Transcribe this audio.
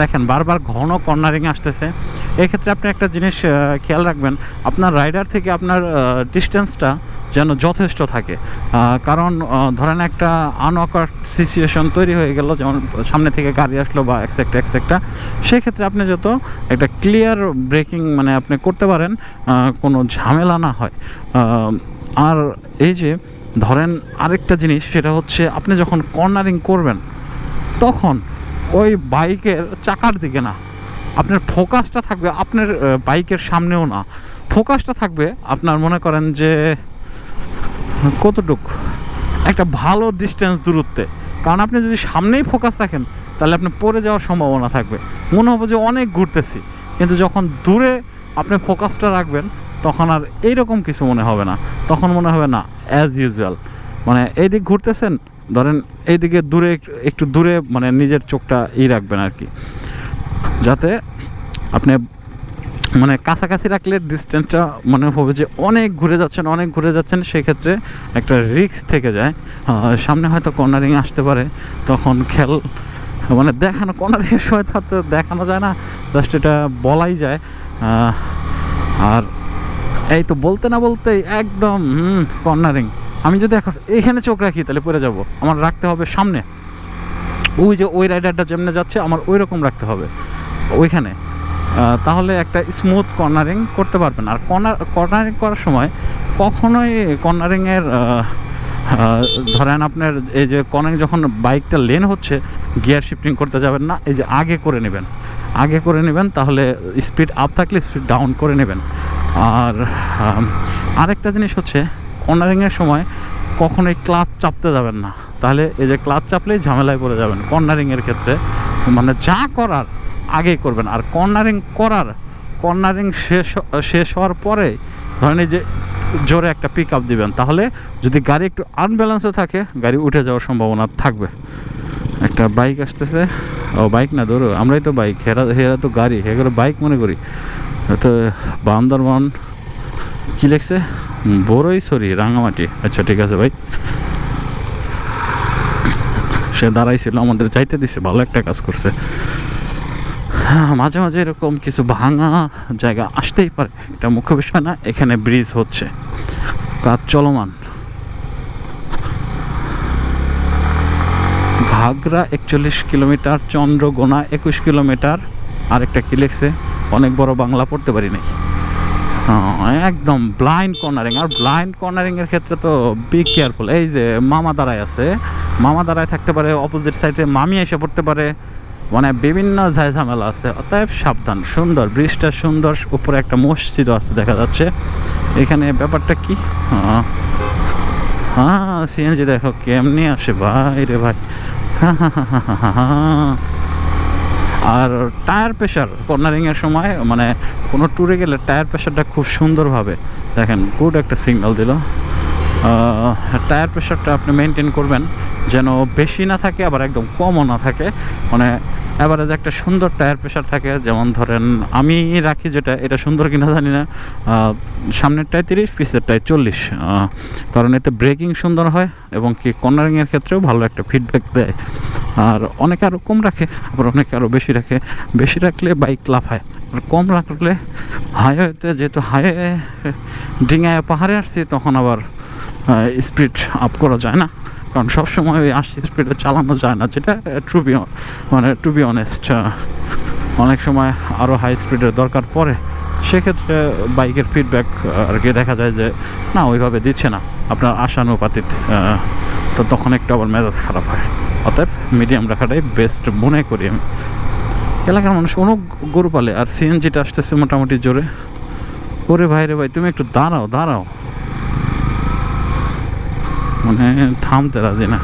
দেখেন বারবার ঘন কর্নারিং আসতেছে। এক্ষেত্রে আপনি একটা জিনিস খেয়াল রাখবেন, আপনার রাইডার থেকে আপনার ডিস্টেন্সটা যেন যথেষ্ট থাকে। কারণ ধরেন একটা আনঅকার সিচুয়েশন তৈরি হয়ে গেল, যেমন সামনে থেকে গাড়ি আসলো বা এক্সেক্টা এক্সেক্টা সেক্ষেত্রে আপনি যত একটা ক্লিয়ার ব্রেকিং মানে আপনি করতে পারেন কোনো ঝামেলা না হয়। আর এই যে, ধরেন আরেকটা জিনিস, সেটা হচ্ছে আপনি যখন কর্নারিং করবেন, তখন ওই বাইকের চাকার দিকে না, আপনার ফোকাসটা থাকবে আপনার বাইকের সামনেও না। ফোকাসটা থাকবে আপনার মনে করেন যে, কতটুক? একটা ভালো ডিস্টেন্স দূরত্বে। কারণ আপনি যদি সামনেই ফোকাস রাখেন, তাহলে আপনি পড়ে যাওয়ার সম্ভাবনা থাকবে। মনে হবে যে অনেক ঘুরতেছি, কিন্তু যখন দূরে আপনি ফোকাসটা রাখবেন, তখন আর এইরকম কিছু মনে হবে না। তখন মনে হবে না অ্যাজ ইউজুয়াল মানে এইদিক ঘুরতেছেন ধরেন এইদিকে দূরে একটু- দূরে মানে নিজের চোখটা ই রাখবেন আর কি। যাতে আপনি মানে কাছাকাছি রাখলে ডিস্টেন্সটা মনে হবে যে অনেক ঘুরে যাচ্ছেন, অনেক ঘুরে যাচ্ছেন, সেক্ষেত্রে একটা রিস্ক থেকে যায়। সামনে হয়তো কর্নারিং আসতে পারে, তখন খেল মানে দেখানো কর্নারিংয়ের সময় তো আর তো দেখানো যায় না জাস্ট এটা বলাই যায়। আর এই তো বলতে না বলতেই একদম কর্নারিং আমি যদি এখন এখানে চোখ রাখি, তাহলে পড়ে যাব। আমার রাখতে হবে সামনে। ওই যে ওই রাইডারটা যেমনে যাচ্ছে, আমার ওই রকম রাখতে হবে। ওইখানে। তাহলে একটা স্মুথ কর্নারিং করতে পারবেন। আর কর্নার কর্নারিং করার সময় কখনোই কর্নারিংয়ের ধরেন আপনার এই যে কর্নারিং যখন বাইকটা লেন হচ্ছে গিয়ার শিফটিং করতে যাবেন না, এই যে আগে করে নেবেন। আগে করে নেবেন, তাহলে স্পিড আপ থাকলে স্পিড ডাউন করে নেবেন। আর আরেকটা জিনিস হচ্ছে কর্নারিংয়ের সময় কখনোই ক্লাচ চাপতে যাবেন না। তাহলে এই যে ক্লাচ চাপলেই ঝামেলায় পড়ে যাবেন কর্নারিংয়ের ক্ষেত্রে। মানে যা করার আগেই করবেন। আর কর্নারিং করার কর্নারিং শেষ শেষ হওয়ার পরে ধরেন যে জোরে একটা পিক আপ দিবেন, তাহলে যদি গাড়ি একটু আনব্যালেন্সও থাকে, গাড়ি উঠে যাওয়ার সম্ভাবনা থাকবে। একটা বাইক আসতেছে। ও বাইক না, ধরো, আমরাই তো বাইক হেরা হেরা তো গাড়ি হেগুলো বাইক মনে করি। তো বান্দরবান কি লিখছে? বড়ই সরি রাঙামাটি। আচ্ছা ঠিক আছে ভাই। সে দাঁড়াইছিল আমাদের যাইতে দিছে ভালো একটা কাজ করছে। হ্যাঁ, মাঝে মাঝে এরকম কিছু ভাঙা জায়গা আসতেই পারে। এটা মুখ্য বিষয় না এখানে ব্রিজ হচ্ছে। কাজ চলমান। ঘাগরা একচল্লিশ কিলোমিটার চন্দ্রগোনা একুশ কিলোমিটার। আরেকটা কি লিখছে? অনেক বড় বাংলা পড়তে পারি আহ, একদম ব্লাইন্ড কর্নারিং আর ব্লাইন্ড কর্নারিং এর ক্ষেত্রে তো বি কেয়ারফুল এই যে মামা দাঁড়ায় আছে, মামা দাঁড়ায় থাকতে পারে অপোজিট সাইডে মামি এসে পড়তে পারে। মানে বিভিন্ন ঝামেলা আছে, অতএব সাবধান। সুন্দর, ব্রিজটা সুন্দর, উপরে একটা মসজিদও আছে দেখা যাচ্ছে। এখানে ব্যাপারটা কি? হ্যাঁ সিএনজি দেখো কেমনি আসে। ভাই রে ভাই। আর টায়ার প্রেশার কর্নারিংয়ের সময় মানে কোনো ট্যুরে গেলে টায়ার প্রেশারটা খুব সুন্দরভাবে, দেখেন গুড একটা সিগন্যাল দিল। টায়ার প্রেশারটা আপনি মেনটেন করবেন, যেন বেশি না থাকে, আবার একদম কমও না থাকে। মানে অ্যাভারেজ একটা সুন্দর টায়ার প্রেশার থাকে যেমন ধরেন আমি রাখি যেটা এটা সুন্দর কিনা জানি না। আহ, সামনেরটায় তিরিশ পিসেরটায় চল্লিশ। কারণ এতে ব্রেকিং সুন্দর হয় এবং কি কর্নারিংয়ের ক্ষেত্রেও ভালো একটা ফিডব্যাক দেয়। আর অনেকে আরও কম রাখে আবার অনেকে আরও বেশি রাখে। বেশি রাখলে বাইক লাফায় আর কম রাখলে হাইওয়েতে যেহেতু হাইওয়ে ডিঙায় পাহাড়ে আসছি তখন আবার স্পিড আপ করা যায় না। কারণ সবসময় ওই আশি স্পিডে চালানো যায় না, যেটা টু বি মানে টু বি অনেস্ট অনেক সময় আরও হাই স্পিডের দরকার পড়ে। সেক্ষেত্রে বাইকের ফিডব্যাক আর কি দেখা যায় যে, না, ওইভাবে দিচ্ছে না। আপনার আশানুপাতিক তো তখন একটু আবার মেজাজ খারাপ হয়। অতএব মিডিয়াম রাখাটাই বেস্ট মনে করি আমি। এলাকার মানুষ অনেক গরু পালে, আর সিএনজিটা আসতেছে মোটামুটি জোরে। ওরে ভাই রে ভাই, তুমি একটু দাঁড়াও দাঁড়াও। মানে থামতে রাজি না